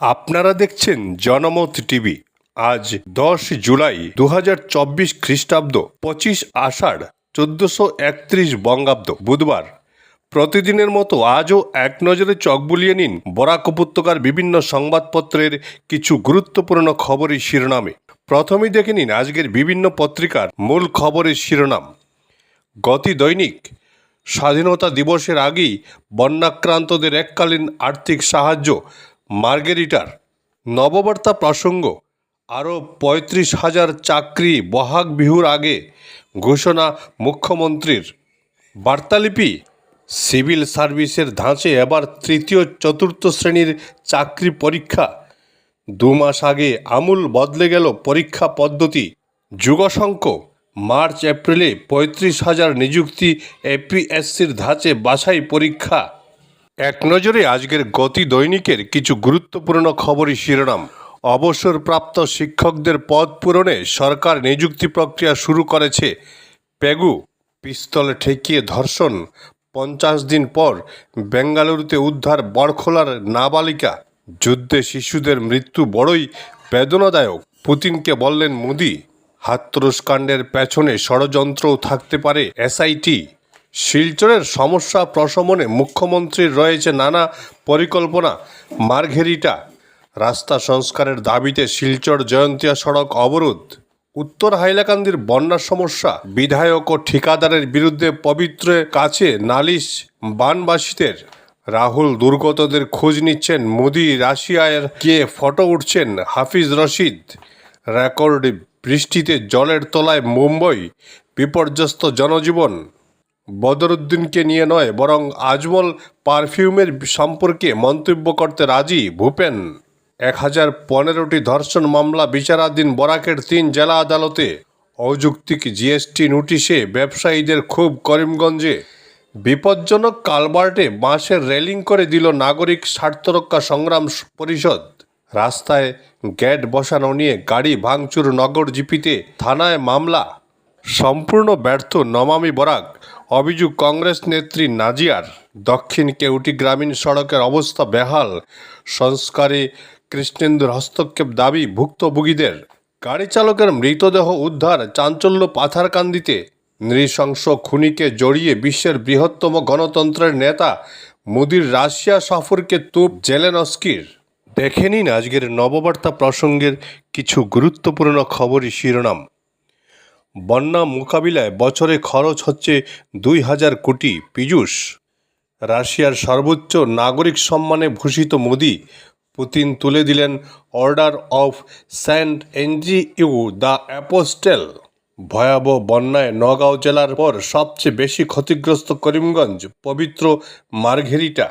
আপনারা দেখছেন জনমত টিভি। আজ দশ জুলাই দু হাজার চব্বিশ খ্রিস্টাব্দ, পঁচিশ আষাঢ়, চোদ্দশো একত্রিশ বঙ্গাব্দ, বুধবার। প্রতিদিনের মতো আজও এক নজরে চক বুলিয়ে নিন বরাক উপত্যকার বিভিন্ন সংবাদপত্রের কিছু গুরুত্বপূর্ণ খবরের শিরোনামে। প্রথমেই দেখে নিন আজকের বিভিন্ন পত্রিকার মূল খবরের শিরোনাম। গতি দৈনিক, স্বাধীনতা দিবসের আগেই বন্যাক্রান্তদের এককালীন আর্থিক সাহায্য মার্গেরিটার নববার্তা প্রসঙ্গ, আরও পঁয়ত্রিশ হাজার চাকরি বহাগ বিহুর আগে ঘোষণা মুখ্যমন্ত্রীর। বার্তালিপি, সিভিল সার্ভিসের ধাঁচে এবার তৃতীয় চতুর্থ শ্রেণির চাকরি পরীক্ষা। দু মাস আগে আমূল বদলে গেল পরীক্ষা পদ্ধতি। যুগসংখ্য মার্চ এপ্রিলে পঁয়ত্রিশ হাজার নিযুক্তি এপিএসসির ধাঁচে বাছাই পরীক্ষা। এক নজরে আজকের গতি দৈনিকের কিছু গুরুত্বপূর্ণ খবরই শিরোনাম। অবসরপ্রাপ্ত শিক্ষকদের পদ পূরণে সরকার নিযুক্তি প্রক্রিয়া শুরু করেছে। পেগু, পিস্তল ঠেকিয়ে ধর্ষণ, পঞ্চাশ দিন পর বেঙ্গালুরুতে উদ্ধার বড়খোলার নাবালিকা। যুদ্ধে শিশুদের মৃত্যু বড়ই বেদনাদায়ক। পুতিনকে বললেন, মোদি, হাতরস কাণ্ডের পেছনে ষড়যন্ত্রও থাকতে পারে এসআইটি। শিলচরের সমস্যা প্রশমনে মুখ্যমন্ত্রীর রয়েছে নানা পরিকল্পনা। মার্ঘেরিটা রাস্তা সংস্কারের দাবিতে শিলচর জয়ন্তিয়া সড়ক অবরোধ। উত্তর হাইলাকান্দির বন্যার সমস্যা, বিধায়ক ও ঠিকাদারের বিরুদ্ধে পবিত্র কাছে নালিশ বানবাসীদের। রাহুল দুর্গতদের খোঁজ নিচ্ছেন মোদি রাশিয়ায় কে ফটো উঠছেন হাফিজ রশিদ। রেকর্ড বৃষ্টিতে জলের তলায় মুম্বই, বিপর্যস্ত জনজীবন। বদরুদ্দিনকে নিয়ে নয়, বরং আজমল পারফিউমের সম্পর্কে মন্তব্য করতে রাজি ভূপেন। এক হাজার পনেরোটি ধর্ষণ মামলা বিচারাধীন বরাকের তিন জেলা আদালতে। অযৌক্তিক জিএসটি নোটিশে ব্যবসায়ীদের খুব করিমগঞ্জে। বিপজ্জনক কালবার্টে বাঁশের রেলিং করে দিল নাগরিক স্বার্থরক্ষা সংগ্রাম পরিষদ। রাস্তায় গ্যাট বসানো নিয়ে গাড়ি ভাঙচুর নগর জিপিতে থানায় মামলা। সম্পূর্ণ ব্যর্থ নমামি বরাক। অভিযোগ, কংগ্রেস নেত্রী নাজিয়ার দক্ষিণ কেউটি গ্রামীণ সড়কের অবস্থা বেহাল। সংস্কারে কৃষ্ণেন্দুর হস্তক্ষেপ দাবি ভুক্তভোগীদের। গাড়ি চালকের মৃতদেহ উদ্ধার চাঞ্চল্য পাথারকান্দিতে। নৃশংস খুনিকে জড়িয়ে বিশ্বের বৃহত্তম গণতন্ত্রের নেতা মোদির রাশিয়া সফরকে তুপ জেলেনস্কির দেখে নিন আজকের নববার্তা প্রসঙ্গের কিছু গুরুত্বপূর্ণ খবরই শিরোনাম। বন্যা মোকাবিলায় বছরে খরচ হচ্ছে দুই হাজার কোটি পীযূষ। রাশিয়ার সর্বোচ্চ নাগরিক সম্মানে ভূষিত মোদি পুতিন তুলে দিলেন অর্ডার অফ সেন্ট এনজিইউ দ্য অ্যাপোস্টেল। ভয়াবহ বন্যায় নগাঁও জেলার পর সবচেয়ে বেশি ক্ষতিগ্রস্ত করিমগঞ্জ, পবিত্র মার্ঘেরিটা।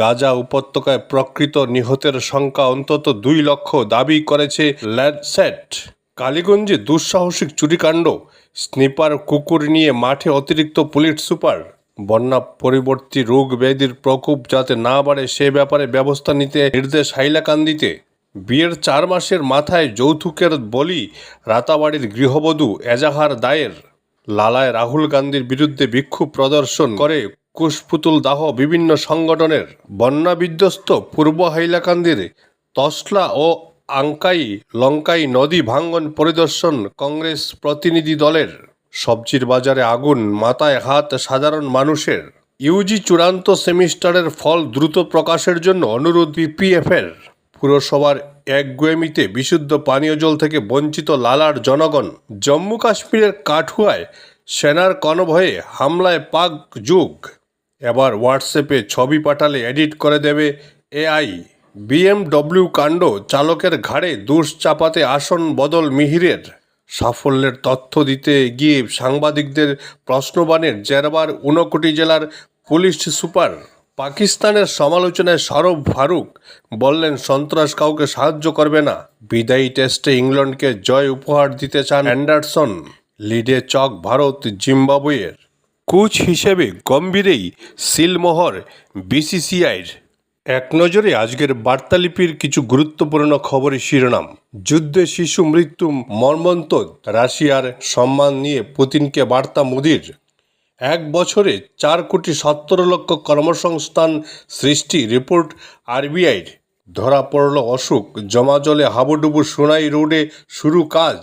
গাজা উপত্যকায় প্রকৃত নিহতের সংখ্যা অন্তত দুই লক্ষ দাবি করেছে ল্যাডসেট কালীগঞ্জে দুঃসাহসিক চুরিকাণ্ড, স্নিপার কুকুর নিয়ে মাঠে অতিরিক্ত পুলিশ সুপার। বন্যা পরিবর্তী রোগ ব্যাধির প্রকোপ যাতে না বাড়ে, সে ব্যাপারে ব্যবস্থা নিতে নির্দেশ হাইলাকান্দিতে। বিয়ের চার মাসের মাথায় যৌতুকের বলি রাতাবাড়ির গৃহবধূ এজাহার দায়ের। লালায় রাহুল গান্ধীর বিরুদ্ধে বিক্ষোভ প্রদর্শন করে কুশপুতুল দাহ বিভিন্ন সংগঠনের। বন্যা বিধ্বস্ত পূর্ব হাইলাকান্দির তসলা ও আঙ্কাই লঙ্কাই নদী ভাঙ্গন পরিদর্শন কংগ্রেস প্রতিনিধি দলের। সবজির বাজারে আগুন, মাথায় হাত সাধারণ মানুষের। ইউজি চূড়ান্ত সেমিস্টারের ফল দ্রুত প্রকাশের জন্য অনুরোধ বিপিএফের। পুরসভার একগুয়েমিতে বিশুদ্ধ পানীয় জল থেকে বঞ্চিত লালার জনগণ। জম্মু কাশ্মীরের কাঠুয়ায় সেনার কনভয়ে হামলায় পাক যুগ। এবার হোয়াটসঅ্যাপে ছবি পাঠালে এডিট করে দেবে এআই। বিএমডব্লিউ কাণ্ড চালকের ঘাড়ে দুষ চাপাতে আসন বদল মিহিরের। সাফল্যের তথ্য দিতে গিয়ে সাংবাদিকদের প্রশ্নবাণের জেরবার ঊনকোটি জেলার পুলিশ সুপার। পাকিস্তানের সমালোচনায় সরব ফারুক বললেন, সন্ত্রাস কাউকে সাহায্য করবে না। বিদায়ী টেস্টে ইংল্যান্ডকে জয় উপহার দিতে চান অ্যান্ডারসন। লিডে চক ভারত জিম্বাবুয়ের। কোচ হিসেবে গম্ভীরেই সিলমোহর বিসিসিআইয়ের এক নজরে আজকের বার্তালিপির কিছু গুরুত্বপূর্ণ খবরের শিরোনাম। যুদ্ধে শিশু মৃত্যু মর্মন্তদ, রাশিয়ার সম্মান নিয়ে পুতিনকে বার্তা মোদির। এক বছরে চার কোটি সত্তর লক্ষ কর্মসংস্থান সৃষ্টি রিপোর্ট আরবিআইর ধরা পড়ল অসুখ, জমা জলে হাবুডুবু সোনাই রোডে শুরু কাজ।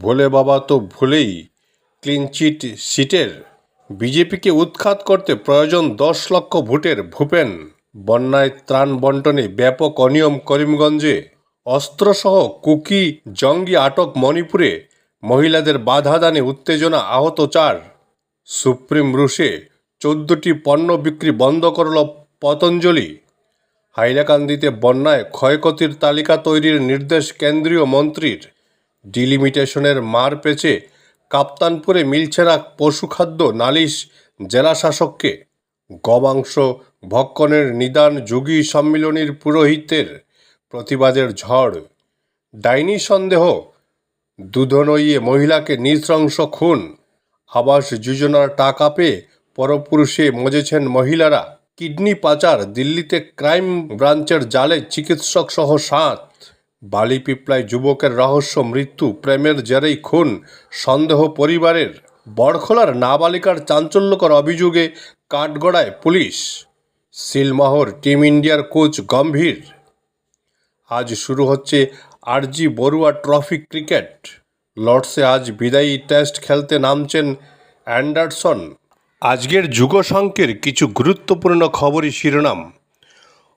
ভোলে বাবা তো ভুলেই ক্লিনচিট সিটের বিজেপিকে উৎখাত করতে প্রয়োজন দশ লক্ষ ভোটের ভূপেন। বন্যায় ত্রাণ বন্টনে ব্যাপক অনিয়ম করিমগঞ্জে। অস্ত্রসহ কুকি, জঙ্গি আটক মণিপুরে। মহিলাদের বাধা দানে উত্তেজনা আহত চার। সুপ্রিম রুশে চোদ্দটি পণ্য বিক্রি বন্ধ করল পতঞ্জলি। হাইলাকান্দিতে বন্যায় ক্ষয়ক্ষতির তালিকা তৈরির নির্দেশ কেন্দ্রীয় মন্ত্রীর। ডিলিমিটেশনের মার পেচে কাপ্তানপুরে মিলছে না পশুখাদ্য নালিশ জেলাশাসককে। গবাংশ ভক্ষণের নিদান যোগী সম্মিলনীর পুরোহিতের প্রতিবাদের ঝড়। ডাইনি সন্দেহ দুধনইয়ে মহিলাকে নৃশংস খুন। আবাস যোজনার টাকা পেয়ে পরপুরুষে মজেছেন মহিলারা। কিডনি পাচার, দিল্লিতে ক্রাইম ব্রাঞ্চের জালে চিকিৎসক সহ সাত। বালি পিপলায় যুবকের রহস্য, মৃত্যু, প্রেমের জেরেই খুন, সন্দেহ পরিবারের। বড়খোলার নাবালিকার চাঞ্চল্যকর অভিযোগে কাঠগড়ায় পুলিশ। সিলমাহর টিম ইন্ডিয়ার কোচ গম্ভীর। আজ শুরু হচ্ছে R G Barua trophy cricket. লর্ডসে আজ বিদায়ী টেস্ট খেলতে নামছেন অ্যান্ডারসন। আজকের যুগসংখ্যের কিছু গুরুত্বপূর্ণ খবরই শিরোনাম।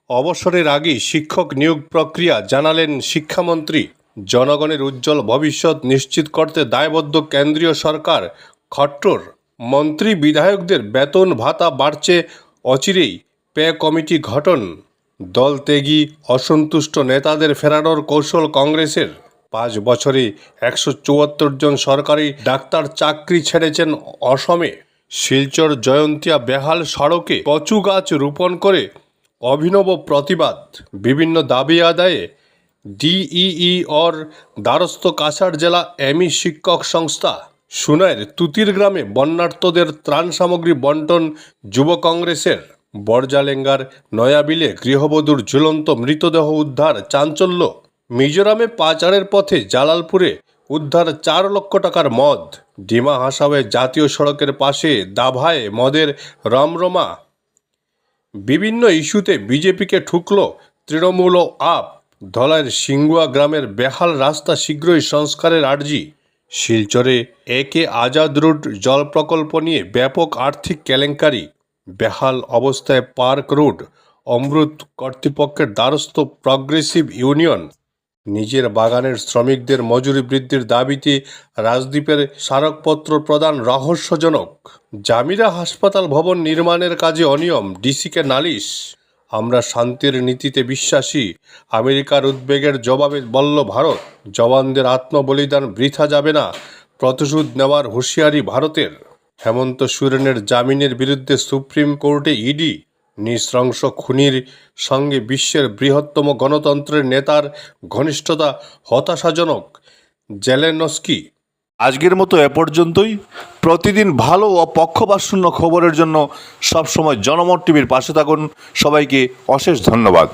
অবসরের আগেই শিক্ষক নিয়োগ প্রক্রিয়া জানালেন শিক্ষামন্ত্রী। জনগণের উজ্জ্বল ভবিষ্যৎ নিশ্চিত করতে দায়বদ্ধ কেন্দ্রীয় সরকার। খট্টর মন্ত্রী বিধায়কদের বেতন ভাতা বাড়ছে অচিরেই। পে কমিটি গঠন? দল ত্যাগী, অসন্তুষ্ট নেতাদের ফেরানোর কৌশল কংগ্রেসের? পাঁচ বছরে একশো চুয়াত্তর জন সরকারি ডাক্তার চাকরি ছেড়েছেন অসমে। শিলচর জয়ন্তিয়া বেহাল সড়কে কচু গাছ রোপণ করে অভিনব প্রতিবাদ। বিভিন্ন দাবি আদায়ে ডিইই অর দ্বারস্থ কাছাড় জেলা এমি শিক্ষক সংস্থা। সুনাইর তুতির গ্রামে বন্যার্তদের ত্রাণ সামগ্রী বন্টন যুব কংগ্রেসের। বরজালেঙ্গার নয়াবিলে গৃহবধূর ঝুলন্ত মৃতদেহ উদ্ধার চাঞ্চল্য। মিজোরামে পাচারের পথে জালালপুরে উদ্ধার চার লক্ষ টাকার মদ। ডিমা হাসাওয়ে জাতীয় সড়কের পাশে দাভায় মদের রমরমা। বিভিন্ন ইস্যুতে বিজেপিকে ঠুকল তৃণমূল ও আপ। ধলাইয়ের সিঙ্গুয়া গ্রামের বেহাল রাস্তা শীঘ্রই সংস্কারের আর্জি। শিলচরে একে আজাদ রুট জল প্রকল্প নিয়ে ব্যাপক আর্থিক কেলেঙ্কারি। বেহাল অবস্থায় পার্ক রোড, অমৃত কর্তৃপক্ষের দ্বারস্থ প্রগ্রেসিভ ইউনিয়ন। নিজের বাগানের শ্রমিকদের মজুরি বৃদ্ধির দাবিতে রাজদ্বীপের স্মারকপত্র প্রদান রহস্যজনক। জামিরা হাসপাতাল ভবন নির্মাণের কাজে অনিয়ম, ডিসিকে নালিশ। আমরা শান্তির নীতিতে বিশ্বাসী, আমেরিকার উদ্বেগের জবাবে বলল ভারত, জওয়ানদের আত্মবলিদান বৃথা যাবে না, প্রতিশোধ নেওয়ার হুঁশিয়ারি ভারতের। হেমন্ত সোরেনের জামিনের বিরুদ্ধে সুপ্রিম কোর্টে ইডি নৃশংস খুনির সঙ্গে বিশ্বের বৃহত্তম গণতন্ত্রের নেতার ঘনিষ্ঠতা হতাশাজনক। জেলেনস্কি। আজকের মতো এ পর্যন্তই। প্রতিদিন ভালো ও পক্ষপাতশূন্য খবরের জন্য সবসময় জনমত টিভির পাশে থাকুন। সবাইকে অশেষ ধন্যবাদ।